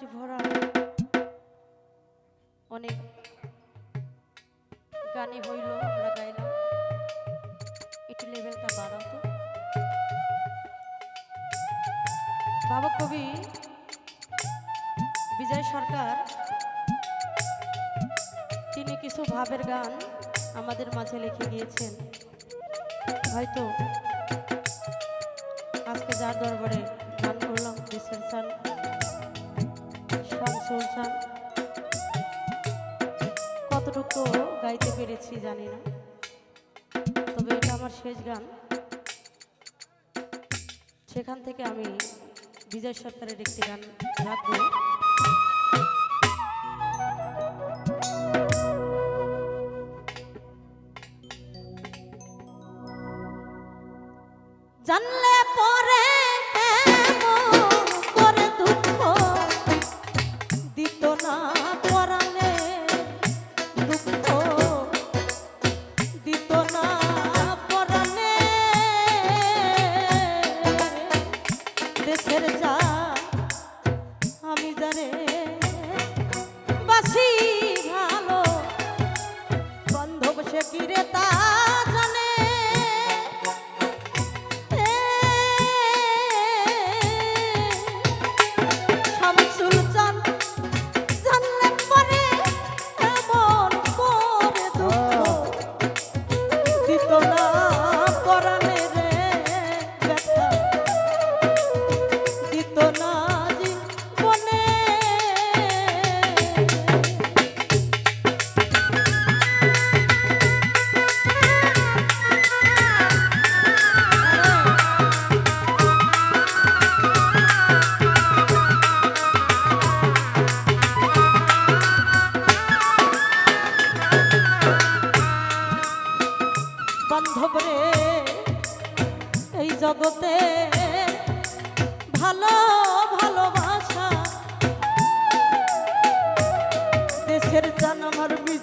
রাত্রি ভরা অনেক গানই হইল, আমরা গাইলাম। একটু লেভেলটা বাড়াও তো। ভাবক কবি বিজয় সরকার, তিনি কিছু ভাবের গান আমাদের মাঝে লিখে গিয়েছেন। হয়তো আজকে যার দরবারে গান করলাম দেশের চান কতটুকু গাইতে পেরেছি জানি না। তবে এটা আমার শেষ গান। সেখান থেকে আমি বিজয় সরকারের একটি গান রাখব। জানলে পরে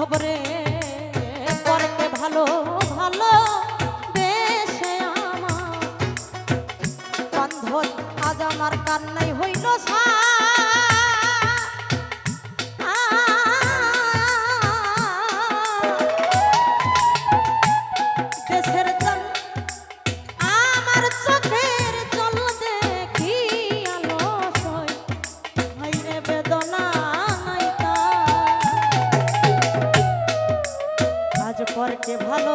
খবরে পরে ভালো ভালো বেশে আমার। বন্ধন আজ আমার কান্নাই হইল সা পরকে ভালো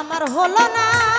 আমার হলো না।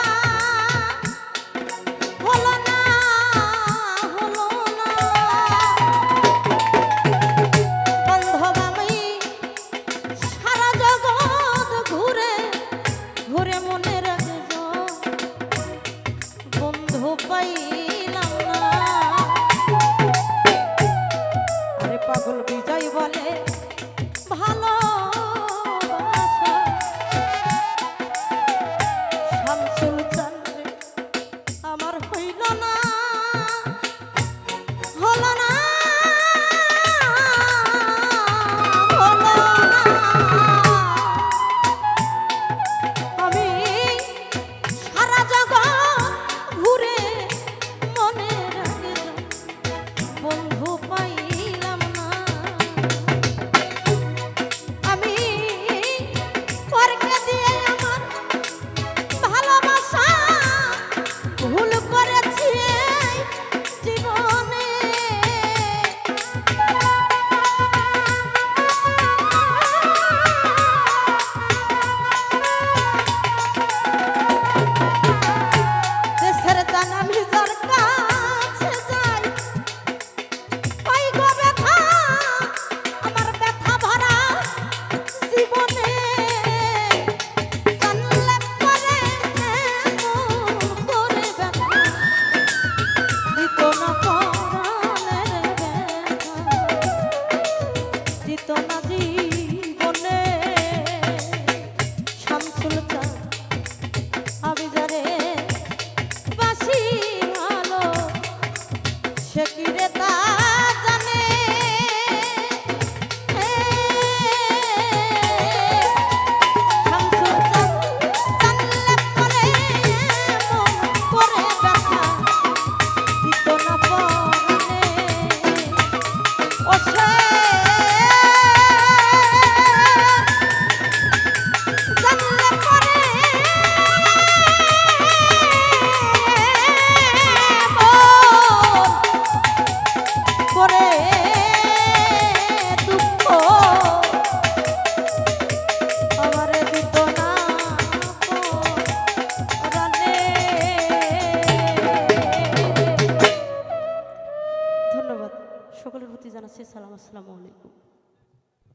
সকলের প্রতি জানাচ্ছি সালাম আসসালামু আলাইকুম।